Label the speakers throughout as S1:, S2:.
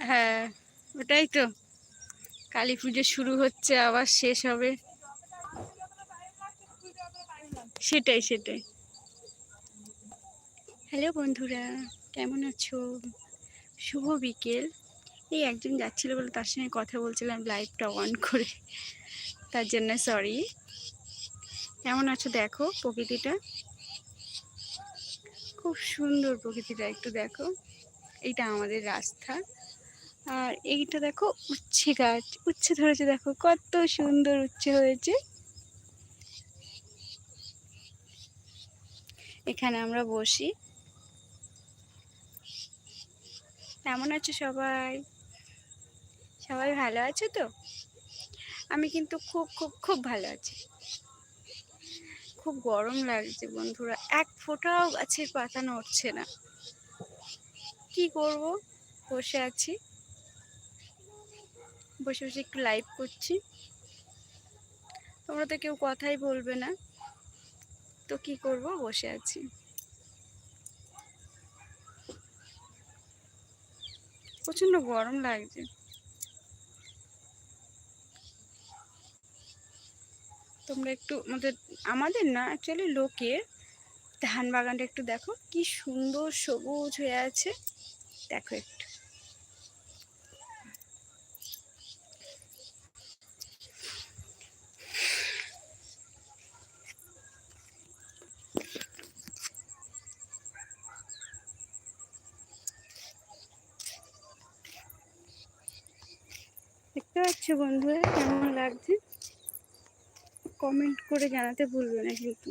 S1: হ্যাঁ ওটাই তো। কালী পুজো শুরু হচ্ছে, আবার শেষ হবে। সেটাই সেটাই। হ্যালো বন্ধুরা, কেমন আছো? শুভ বিকেল। এই একজন যাচ্ছিল বলে তার সঙ্গে কথা বলছিলাম লাইভটা অন করে। তার জন্য সরি কেমন আছো দেখো প্রকৃতিটা? খুব সুন্দর প্রকৃতিটা, একটু দেখো। এইটা আমাদের রাস্তা। আর এইটা দেখো উচ্ছে গাছ। উচ্ছে ধরেছে দেখো, কত সুন্দর উচ্ছে হয়েছে। এখানে আমরা বসি। কেমন আছো সবাই? সবাই ভালো আছো তো? আমি কিন্তু খুব খুব খুব ভালো আছি। খুব গরম লাগছে বন্ধুরা। এক ফোঁটাও গাছের পাতা নড়ছে না। কি করব? বসে আছি। বসে বসে একটু লাইভ করছি। তোমরা তো কেউ কথাই বলবে না। তো কি করব? বসে আছি। প্রচণ্ড গরম লাগছে। তোমরা একটু, আমাদের আমাদের না অ্যাকচুয়ালি লোকের ধান বাগানটা একটু দেখো। কি সুন্দর সবুজ হয়ে আছে। দেখো একটু। দেখতে পাচ্ছ বন্ধুরা কেমন লাগছে? কমেন্ট করে জানাতে ভুলবে না কিন্তু।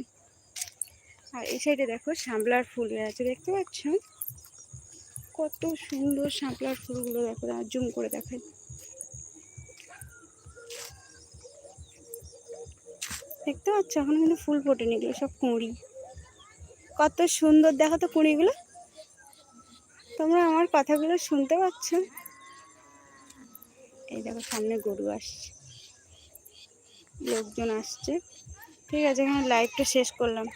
S1: আর এই সাইডে দেখো শাপলার ফুল আছে, দেখতে পাচ্ছ? কত সুন্দর শাপলার ফুলগুলো দেখো জুম করে দেখাই। দেখতে পাচ্ছ? এখন কিন্তু ফুল ফোটেনি, এগুলো সব কুঁড়ি। কত সুন্দর, দেখো তো কুঁড়িগুলো। তোমরা আমার কথাগুলো শুনতে পাচ্ছ? এই দেখো, সামনে গরু আসছে। লোকজন আসছে। ঠিক আছে, এখানে লাইভটা শেষ করলাম।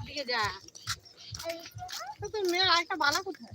S2: দিকে যা তো মেয়ে আরেকটা বালা কোথায়